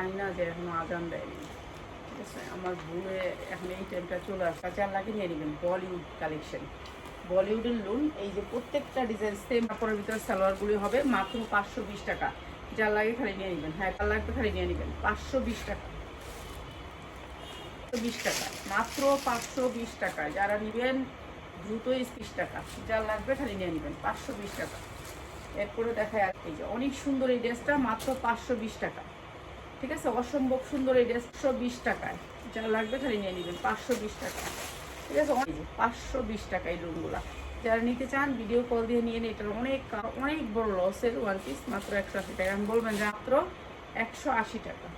জানি না যে এখনও আজান দেয়নি। ঠিক আমার ভুলে এখন এই টাইমটা চলে আসা চার লাগে নিয়ে নেবেন। বলিউড কালেকশন বলিউডের লোন এই যে প্রত্যেকটা ডিজাইন সেম কাপড়ের ভিতরে সালোয়ারগুলি হবে, মাত্র পাঁচশো বিশ টাকা। যার লাগে খালি নিয়ে নেবেন। হ্যাঁ তার লাগবে খালি নিয়ে নেবেন। পাঁচশো বিশ টাকা। বিশ টাকা। মাত্র পাঁচশো বিশ টাকা। যারা নেবেন দ্রুত বিশ টাকা। যার লাগবে খালি নিয়ে নেবেন। পাঁচশো বিশ টাকা। এরপরে দেখা এই যে অনেক সুন্দর এই ড্রেসটা, মাত্র পাঁচশো বিশ টাকা। ঠিক আছে? অসম্ভব সুন্দর এই ড্রেসশো বিশ টাকায়। যা লাগবে খালি নিয়ে নেবেন, পাঁচশো বিশ টাকা। ঠিক আছে? অনেক পাঁচশো বিশ টাকা এই রুমগুলা। যারা নিতে চান ভিডিও কল দিয়ে নিয়ে নিন, এটার অনেক অনেক বড় লসের ওয়ান পিস মাত্র একশো আশি টাকা। আমি বলবেন যে মাত্র একশো আশি টাকা।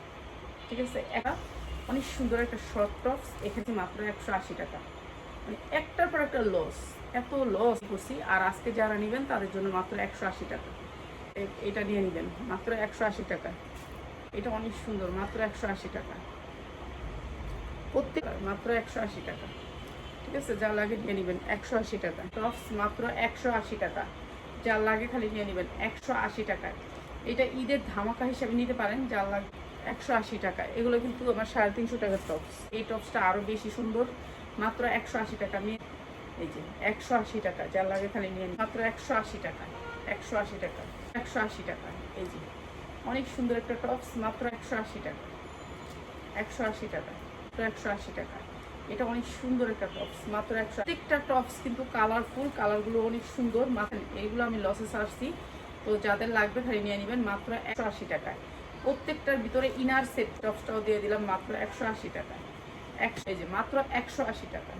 ঠিক আছে? একটা অনেক সুন্দর একটা শর্ট টপস এখানে মাত্র একশো আশি টাকা। মানে একটার পর একটা লস এত লস করছি। আর আজকে যারা নেবেন, তাদের জন্য মাত্র একশো আশি টাকা। এটা নিয়ে নেবেন, মাত্র একশো আশি টাকা। এটা অনেক সুন্দর মাত্র একশো আশি টাকা প্রত্যেক মাত্র একশো আশি টাকা ঠিক আছে যা লাগে নিয়ে নেবেন একশো আশি টাকা টপস মাত্র একশো আশি টাকা যা লাগে খালি নিয়ে নেবেন একশো আশি টাকায় এটা ঈদের ধামাকা হিসেবে নিতে পারেন যা লাগে একশো আশি টাকা এগুলো কিন্তু আমার সাড়ে তিনশো টাকার টপস এই টপসটা আরও বেশি সুন্দর মাত্র একশো আশি টাকা নিয়ে এই যে একশো আশি টাকা যা লাগে খালি নিয়ে মাত্র একশো আশি টাকা একশো আশি টাকা একশো আশি টাকা এই যে অনেক সুন্দর একটা টপস, মাত্র একশো আশি টাকা। একশো আশি টাকা, মাত্র একশো আশি টাকা। এটা অনেক সুন্দর একটা টপস, মাত্র একশো প্রত্যেকটা টপস কিন্তু কালারফুল কালারগুলো অনেক সুন্দর। এইগুলো আমি লসে সারছি তো যাদের লাগবে খালি নিয়ে নেবেন, মাত্র একশো আশি টাকায় প্রত্যেকটার ভিতরে ইনার সেট টপসটাও দিয়ে দিলাম, মাত্র একশো আশি টাকায় একশো যে, মাত্র একশো আশি টাকা।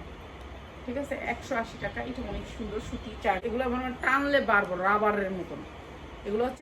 ঠিক আছে? একশো আশি টাকা, এটা অনেক সুন্দর সুতি চার এগুলো আমার টানলে বারবার রাবারের মতন। এগুলো